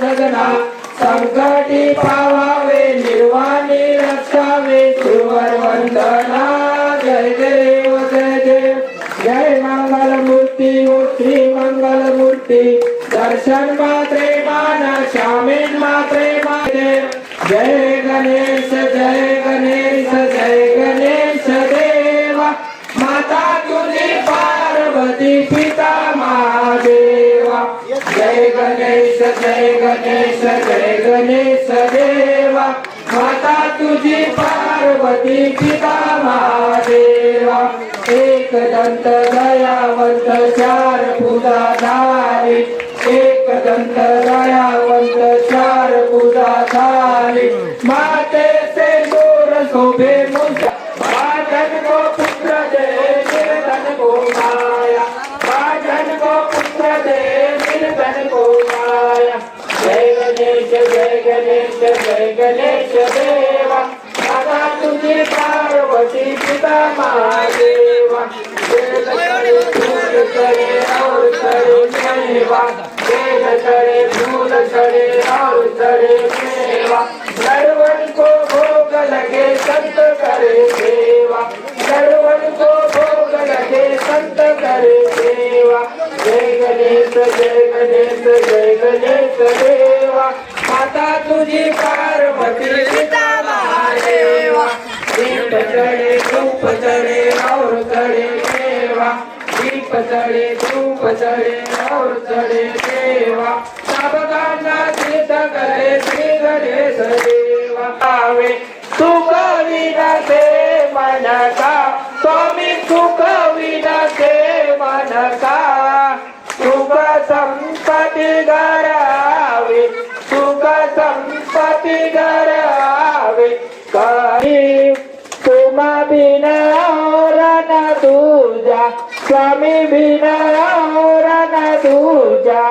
सजना संकटी पावावे निर्वाणी रक्षावे सुवर वंदना जय देव जय देव जय मंगल मूर्ती श्री मंगल मूर्ती दर्शन मात्रे माना शामीन मात्रे माते जय गणेश जय गणेश जय गणेश देवा. माता तुझी पार्वती पिता जय गणेश जय गणेश देवा माता तुझी पार्वती पिता महादेवा. एक दंत दयावंत चार धारी एक दंत दयावंत चार धारी माते से दूर शोभे गणेश देवा माता तुझी पार्वती पिता महादेवा करे करे और करे चढ़े देवा दीप चढ़े धूप चढ़े और चढ़े देवा. सबकांना तीर्थ करे श्री गणेश देवा. आवे सुख विना से स्वामी सुख विना से सुख संपत्ति घरावे स्वामी बिना और दूजा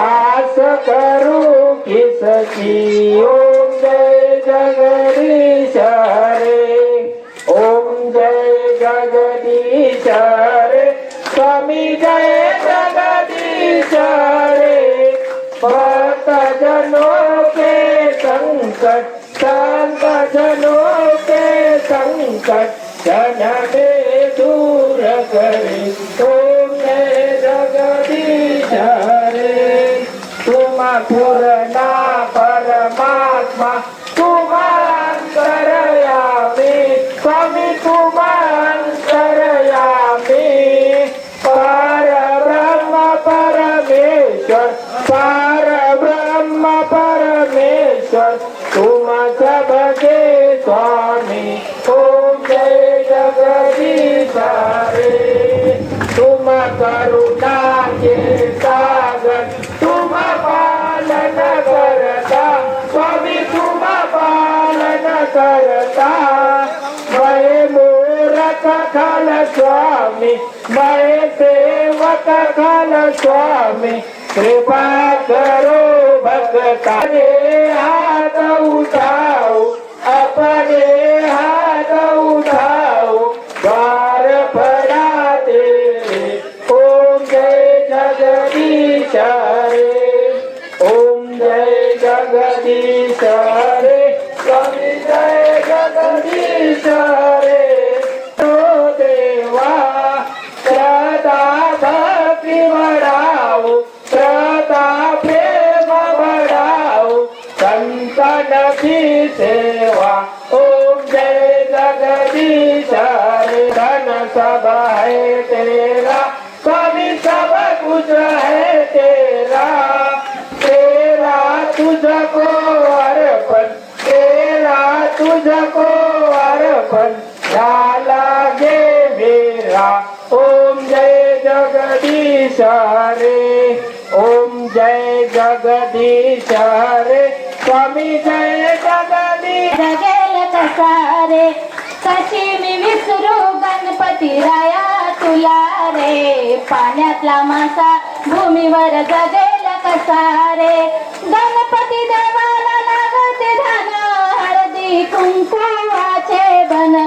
आस करू किसकी ओम जय जगदीश हरे ओम जय जगदीश हरे स्वामी जय जगदीश हरे भक्त जनों के संकट संत जनों के संकट जन दे दूर करे ओम जय जगदीश रे तुम पूर्णा परमात्मा। स्वामी मैं सेवक खल स्वामी कृपा करो भक्ता रे हाथ उठा. तुझा है तेरा तेरा तुझको अर्पण तेरा तुझको अर्पण। झाला गे मेरा ओम जय जगदीश रे ओम जय जगदीश हरे स्वामी जय जगदीश। जगेल कसा रे कशी मी विसरू गणपती राया तुला। पाण्यातला मासा भूमीवर जगेल कसा रे? गणपती देवाला लागते धन हळदी कुंकुवाचे बन.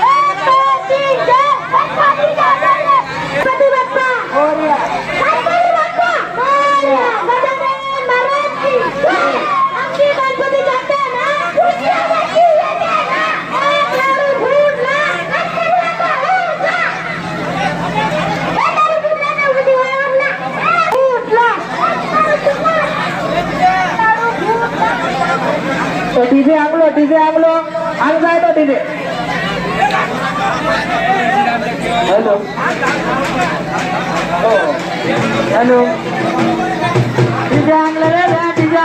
गणपती जाते ना मोरया. तो डीजे आंगलो डीजे आंगलो. आंग जाए तो डीजे हेलो हेलो. हो. डीजे आंगलो रे डीजे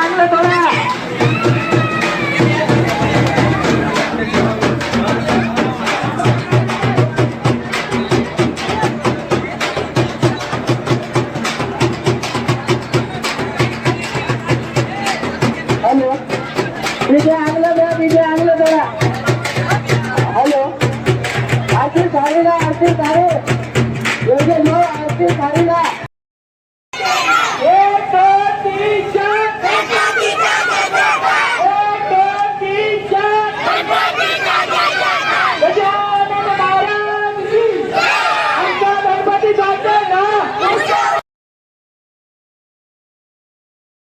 back.